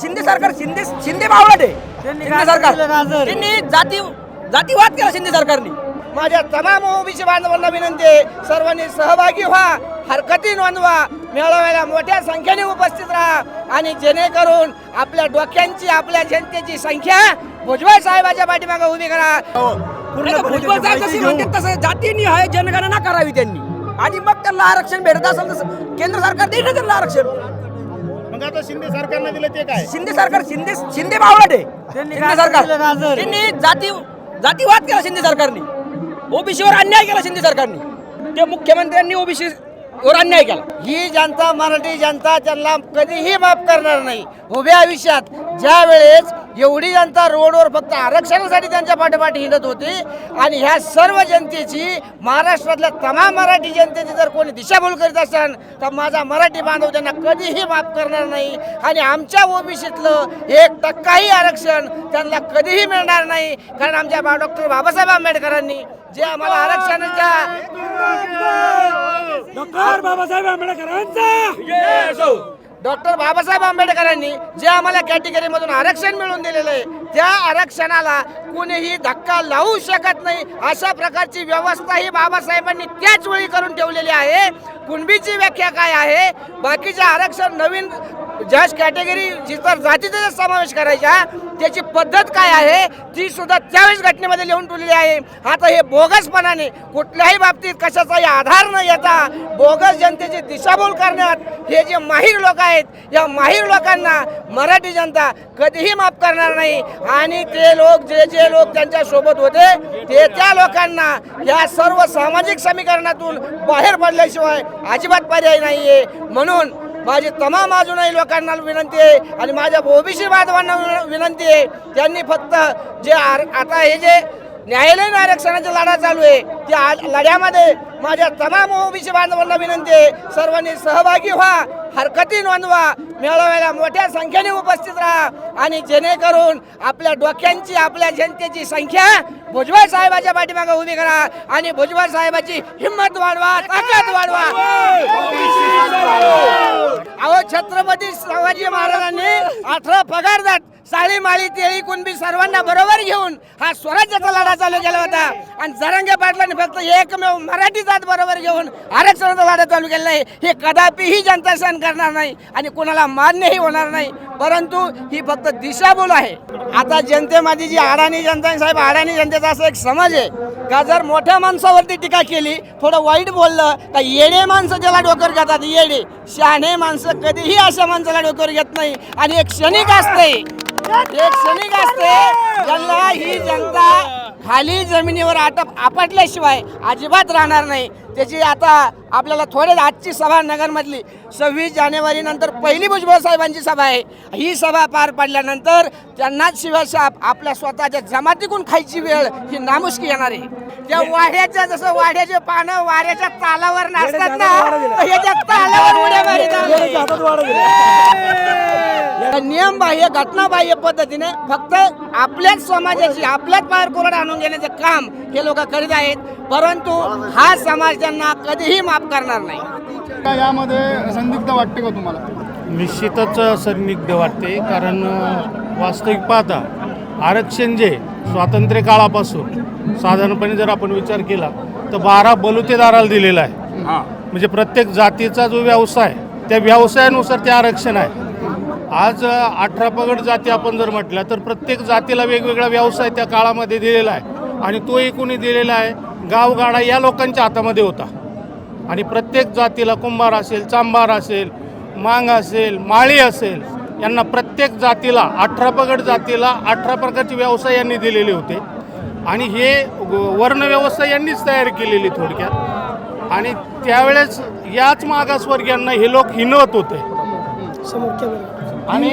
शिंदे सरकार शिंदे शिंदे बावळट आहे. शिंदे सरकार? त्यांनी जाती जातीवाद केला शिंदे सरकारने. माझ्या तमाम ओबीसी बांधवांना विनंती आहे सर्वांनी सहभागी व्हा हरकती नोंदवा मेळाव्याला मोठ्या संख्येने उपस्थित राहा आणि जेणेकरून आपल्या डोक्यांची आपल्या जनतेची संख्या भुजबळ साहेबाच्या पाठीमागे उभी करा. नाही तर भुजबळ साहेब जसे म्हणतात तसं जातीनी आहे जनगणना करावी त्यांनी. आणि मग त्यांना आरक्षण भेटत असेल तर केंद्र सरकार देईल ना त्यांना आरक्षण? मग आता शिंदे सरकारनं दिलं ते काय? शिंदे सरकार शिंदे शिंदे बावळट आहे. त्यांनी शिंदे सरकार? त्यांनी जाती जातीवाद केला शिंदे सरकारने. ओबीसीवर अन्याय केला शिंदे सरकारने. ते मुख्यमंत्र्यांनी ओबीसी वर अन्याय केला. ही जनता मराठी जनता त्यांना कधीही माफ करणार नाही. उभ्या आयुष्यात ज्या वेळेस एवढी जनता रोडवर फक्त आरक्षणासाठी त्यांच्या पाठोपाठी हिंडत होती. आणि ह्या सर्व जनतेची महाराष्ट्रातल्या तमाम मराठी जनतेची जर कोणी दिशाभूल करीत असेल तर माझा मराठी बांधव त्यांना कधीही माफ करणार नाही. आणि आमच्या ओबीसीतलं एक टक्काही आरक्षण त्यांना कधीही मिळणार नाही. कारण आमच्या बा डॉक्टर बाबासाहेब आंबेडकरांनी जे आम्हाला आरक्षणाच्या डॉक्टर बाबासाहेब आंबेडकरांचा! डॉक्टर बाबासाहेब आंबेडकरांनी जे आम्हाला कॅटेगरीमधून आरक्षण मिळवून दिलेलं आहे त्या आरक्षणाला कुणीही धक्का लावू शकत नाही अशा प्रकारची व्यवस्था ही बाबासाहेबांनी त्याच वेळी करून ठेवलेली आहे. कुणबीची व्याख्या काय आहे? बाकीचे आरक्षण नवीन जज कॅटेगरी जिथं जातीचा समावेश करायचा त्याची पद्धत काय आहे? ती सुद्धा त्यावेळेस घटनेमध्ये लिहून ठेवलेली आहे. आता हे बोगसपणाने कुठल्याही बाबतीत कशाचाही आधार न येता बोगस जनतेची दिशाभूल करण्यात हे जे माहीर लोक आहेत या माहीर लोकांना मराठी जनता कधीही माफ करणार नाही. आणि ते लोक जे जे लोक त्यांच्यासोबत होते ते त्या लोकांना या सर्व सामाजिक समीकरणातून बाहेर पडल्याशिवाय अजिबात पर्याय नाहीये. म्हणून माझी तमाम अजूनही लोकांना विनंती आहे आणि माझ्या ओबीसी बांधवांना विनंती आहे त्यांनी फक्त जे आर- आता हे जे न्यायालयीन आरक्षणाचा लढा चालू आहे त्या लढ्यामध्ये माझ्या तमाम ओबीसी बांधवांना विनंती आहे सर्वांनी सहभागी व्हा हरकती नोंदवा मेळाव्याला मोठ्या संख्येने उपस्थित राहा आणि जेणेकरून आपल्या डोक्यांची आपल्या जनतेची संख्या भुजबळ साहेबाच्या पाठीमागे उभी करा आणि भुजबळ साहेबाची हिंमत वाढवा ताकद वाढवा. अहो छत्रपती शिवाजी महाराजांनी अठरा पगारदार साळी माळी तेळी कुणबी सर्वांना बरोबर घेऊन हा स्वराज्याचा लढा चालू केला होता. आणि जरंगे पाटलांनी फक्त एकमेव मराठी जात बरोबर घेऊन आरक्षणाचा लढा चालू केला आहे. हे कदापिही जनता सहन करणार नाही. आणि कोणाला मान्यही होणार नाही परंतु ही फक्त दिशाभूल आहे. आता जनतेमध्ये जी अडाणी जनता साहेब अडाणी जनतेचा असा एक समज आहे का जर मोठ्या माणसावरती टीका केली थोडं वाईट बोललं का येडे माणसं त्याला डोकर घेतात येडे. शहाणे माणसं कधीही अशा माणसाला डोकर घेत नाही. आणि एक क्षणिक असते एक क्षणिक असते ज्यांना ही जनता खाली जमिनीवर आटप आपटल्याशिवाय अजिबात राहणार नाही. त्याची आता आपल्याला थोडे आजची सभा नगरमधली सव्वीस जानेवारी नंतर पहिली भुजबळ साहेबांची सभा आहे. ही सभा पार पडल्यानंतर त्यांनाच शिवसाहेब आपल्या स्वतःच्या जमातीकून खायची वेळ ही नामुष्की येणार आहे. त्या वाड्याच्या जसं वाड्याचे पानं वाऱ्याच्या तालावर नाचतात ना ह्याच्या तालावर उड्या मारित. नियमबाह्य घटनाबाह्य पद्धतीने फक्त आपल्याच समाजाची आपल्याच पायर कोरड आणून घेण्याचं काम हे लोक करीत आहेत. परंतु हा समाज त्यांना कधीही माफ करणार नाही. का यामध्ये संदिग्ध वाटते का तुम्हाला? निश्चितच संदिग्ध वाटते. कारण वास्तविक पाहता आरक्षण जे स्वातंत्र्य काळापासून साधारणपणे जर आपण विचार केला तर बारा बलुतेदाराला दिलेला आहे. म्हणजे प्रत्येक जातीचा जो व्यवसाय त्या व्यवसायानुसार ते आरक्षण आहे. आज अठरा पगड जाती आपण जर म्हटलं तर प्रत्येक जातीला वेगवेगळा व्यवसाय त्या काळामध्ये दिलेला आहे. आणि तो एकूणी दिलेला आहे गावगाडा या लोकांच्या हातामध्ये होता. आणि प्रत्येक जातीला कुंभार असेल चांभार असेल मांग असेल माळी असेल यांना प्रत्येक जातीला अठरा पगड जातीला अठरा प्रकारचे व्यवसाय यांनी दिलेले होते. आणि हे व- वर्णव्यवस्था यांनीच तयार केलेली थोडक्यात. आणि त्यावेळेस याच मागासवर्गीयांना हे लोक हिनवत होते. आणि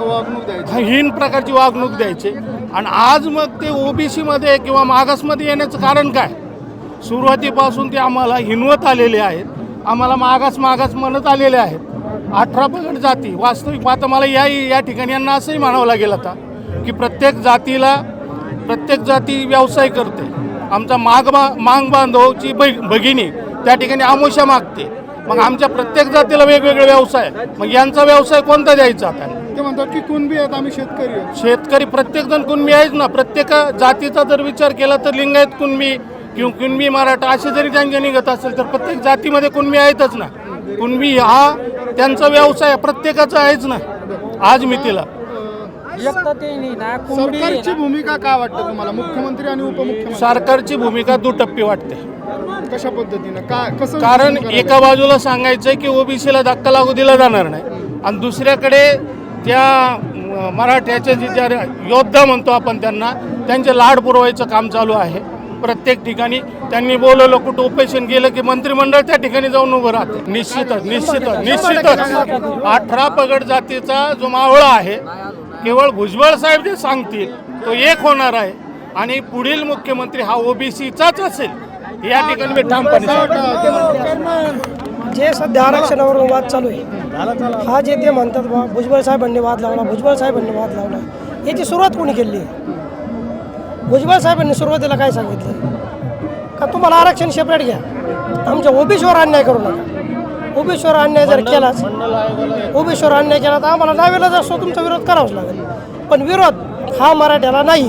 वागणूक द्यायची. हीन प्रकारची वागणूक द्यायचे. आणि आज मग ते ओबीसीमध्ये किंवा मागासमध्ये येण्याचं कारण काय? सुरुवातीपासून ते आम्हाला हिनवत आलेले आहेत. आम्हाला मागास मागास म्हणत आलेले आहेत. अठरा पगड जाती. वास्तविक पाहता मला या या ठिकाणी यांना असंही म्हणावं लागेल आता की प्रत्येक जातीला प्रत्येक जाती व्यवसाय करते. आमचा माग बा मांग बांधवची बै भगिनी त्या ठिकाणी आमोशा मागते. मग आमच्या प्रत्येक जातीला वेगवेगळे व्यवसाय. मग यांचा व्यवसाय कोणता द्यायचा आता? ते म्हणतात की कुणबी आहेत आम्ही शेतकरी शेतकरी प्रत्येक जण कुणबी आहेच ना. प्रत्येक जातीचा जर विचार केला तर लिंगायत कुणबी किंवा कुणबी मराठा असे जरी त्यांचे निघत असेल तर प्रत्येक जातीमध्ये कुणबी आहेतच ना. कुणबी हा त्यांचा व्यवसाय प्रत्येकाचा आहेच ना. आज मितीला सरकारची भूमिका काय वाटतं तुम्हाला? मुख्यमंत्री आणि उपमुख्यमंत्री? सरकारची भूमिका दुटप्पी वाटते. कशा पद्धतीनं? कसं कारण? एका बाजूला सांगायचं की ओबीसीला धक्का लागू दिला जाणार नाही. आणि दुसऱ्याकडे त्या म, मराठ्याचे जे ज्या योद्धा म्हणतो आपण त्यांना त्यांचे लाड पुरवायचं काम चालू आहे. प्रत्येक ठिकाणी त्यांनी बोलवलं कुठं उपेशन केलं की मंत्रिमंडळ त्या ठिकाणी जाऊन उभं राहते. निश्चितच निश्चितच निश्चितच. अठरा पगड जातीचा जो मावळा आहे केवळ भुजबळ साहेब जे सांगतील तो एक होणार आहे. आणि पुढील मुख्यमंत्री हा ओबीसीचाच असेल. या ठिकाणी मी ठामपणे सांगतो. जे सध्या आरक्षणावरून वाद चालू आहे हा जे ते म्हणतात बा भुजबळ साहेबांनी वाद लावला भुजबळ साहेबांनी वाद लावला याची सुरुवात कोणी केली? आहे भुजबळ साहेबांनी सुरुवातीला काय सांगितलं? का तुम्हाला आरक्षण सेपरेट घ्या. आमच्या ओबीसीवर अन्याय करू नका. ओबीसीवर अन्याय जर केलाच ओबीसीवर अन्याय केला तर आम्हाला नावेला असतो तुमचा विरोध करावाच लागेल. पण विरोध हा मराठ्याला नाही.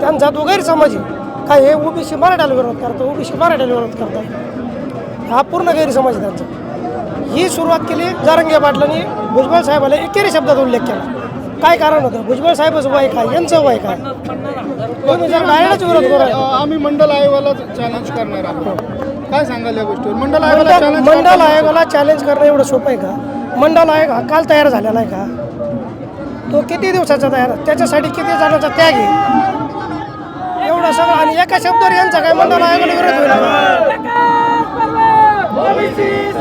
त्यांचा तो गैरसमज आहे. काय हे ओबीसी मराठ्याला विरोध करतो ओबीसी मराठ्याला विरोध करतात. हा पूर्ण गैरसमज त्यांचा. ही सुरुवात केली जारंगे पाटलांनी भुजबळ साहेबाला एकेरी शब्दात उल्लेख केला. काय कारण होतं? भुजबळ साहेबाचं वय काय? यांचं वय काय? तुम्ही जर डायरेक्टच विरोध करा. आम्ही मंडल आयोगाला चॅलेंज करणार आहोत. काय सांगाल या गोष्टीवर? मंडल आयोगाला मंडल चॅलेंज मंडल आयोगाला चॅलेंज करणं एवढं सोपं आहे का? मंडल आयोग हा काल तयार झालेला आहे का? तो किती दिवसाचा तयार? त्याच्यासाठी किती जणांचा त्याग आहे? एवढं सगळं आणि एका शब्दावर यांचा काय मंडल आयोगाला विरोध होईल.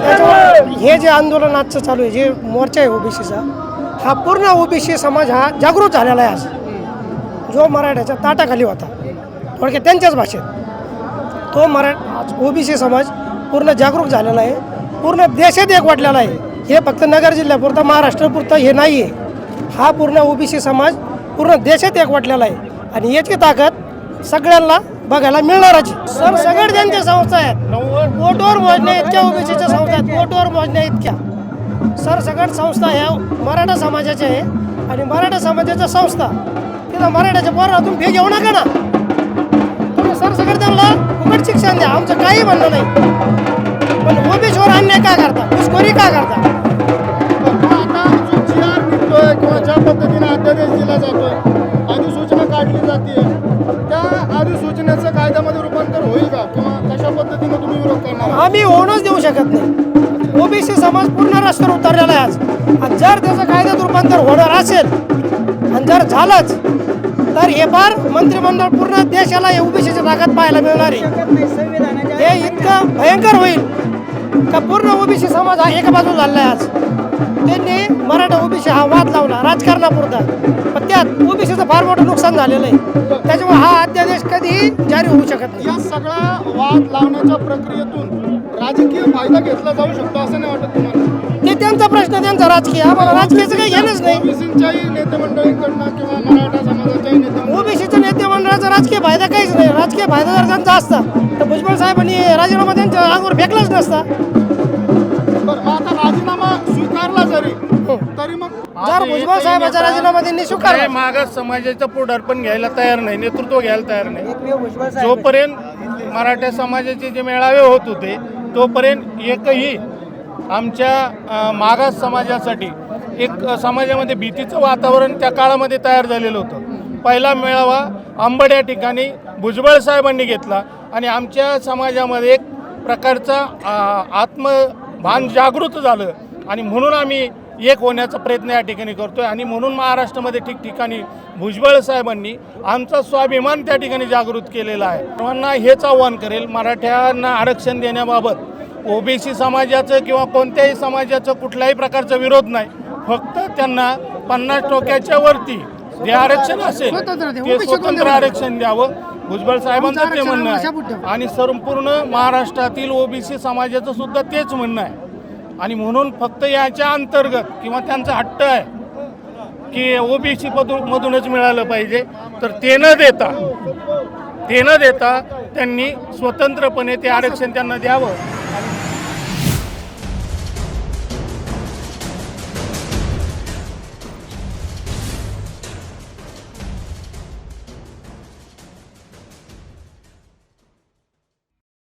त्याच्यामुळे हे जे आंदोलन आजचं चालू आहे जे मोर्चा आहे ओबीसीचा हा पूर्ण ओबीसी समाज हा जागृत झालेला आहे आज. जो मराठ्याच्या ताटाखाली होता. थोडक्यात त्यांच्याच भाषेत. तो मराठ ओबीसी समाज पूर्ण जागरूक झालेला आहे. पूर्ण देशात एक वाटलेला आहे. हे फक्त नगर जिल्ह्यापुरतं महाराष्ट्रापुरतं हे नाही आहे हा पूर्ण ओबीसी समाज पूर्ण देशात एक वाटलेला आहे. आणि याची ताकद सगळ्यांना बघायला मिळणारच. आहे. सर सगळे ज्यांच्या संस्था आहेत. बोटवर मोजण्या इतक्या ओबीसीच्या संस्था आहेत. बोटवर मोजण्या इतक्या. सर सगळ संस्था ह्या मराठा समाजाच्या आहे आणि मराठा समाजाच्या संस्था. तिथं मराठाच्या पोरातून फी घेऊ नका ना. तुम्ही सर सगळं त्यांना फुकट शिक्षण द्या. आमचं काही म्हणणं नाही. पण ओबीसीवर अन्याय का करता? घुसखोरी का करता? किंवा ज्या पद्धतीने अध्यादेश दिला जातोय अधिसूचना काढली जाते आम्ही होऊनच देऊ शकत नाही. ओबीसी समाज पूर्ण रस्त्यावर उतरलेला आहे आज. आणि जर त्याचं कायद्यात रूपांतर होणार असेल आणि जर झालंच तर हे फार मंत्रिमंडळ पूर्ण देशाला हे ओबीसीची ताकद पाहायला मिळणार आहे. हे इतकं भयंकर होईल का पूर्ण ओबीसी समाज हा एका बाजूला झालेला आहे आज? त्यांनी मराठा ओबीसी हा वाद लावला राजकारणापुरता. पण त्यात ओबीसीचं फार मोठं नुकसान झालेलं आहे. त्याच्यामुळे हा अध्यादेश कधीही जारी होऊ शकत नाही. या सगळ्या वाद लावण्याच्या प्रक्रियेतून राजकीय फायदा घेतला जाऊ शकतो असं नाही वाटत तुम्हाला? ते त्यांचा प्रश्न त्यांचा राजकीय. आम्हाला राजकीयाचं काही घेणंच नाही. ओबीसीच्याही नेते मंडळींकडनं किंवा मराठा समाजाच्याही नेते ओबीसीच्या नेते मंडळाचा राजकीय फायदा काहीच नाही. राजकीय फायदा जर त्यांचा असता. तर भुजबळ साहेबांनी राजीनामा त्यांच्या अंगावर फेकलाच नसता. स्वीकारला जरी तरी मग जर भुजबळ साहेबांचा राजीनामा त्यांनी स्वीकारला. मागास समाजाचं पुढार पण घ्यायला तयार नाही नेतृत्व घ्यायला तयार नाही. जोपर्यंत मराठा समाजाचे जे मेळावे होत होते तोपर्यंत एकही आमच्या मागास समाजासाठी एक समाजामध्ये भीतीचं वातावरण त्या काळामध्ये तयार झालेलं होतं. पहिला मेळावा अंबड या ठिकाणी भुजबळ साहेबांनी घेतला आणि आमच्या समाजामध्ये एक प्रकारचा आत्मभान जागृत झालं. आणि म्हणून आम्ही एक होण्याचा प्रयत्न या ठिकाणी करतोय. आणि म्हणून महाराष्ट्रामध्ये ठिकठिकाणी भुजबळ साहेबांनी आमचा स्वाभिमान त्या ठिकाणी जागृत केलेला आहे. सर्वांना हेच आव्हान करेल मराठ्यांना आरक्षण देण्याबाबत. ओबीसी समाजाचं किंवा कोणत्याही समाजाचं कुठल्याही प्रकारचा विरोध नाही. फक्त त्यांना पन्नास टोक्याच्या वरती जे आरक्षण असेल ते स्वतंत्र आरक्षण द्यावं. भुजबळ साहेबांचं ते म्हणणं आहे. आणि संपूर्ण महाराष्ट्रातील ओबीसी समाजाचं सुद्धा तेच म्हणणं आहे. आणि म्हणून फक्त याच्या अंतर्गत किंवा त्यांचा हट्ट आहे की ओबीसी मधूनच मिळालं पाहिजे. तर ते न देता ते न देता त्यांनी स्वतंत्रपणे ते आरक्षण त्यांना द्यावं.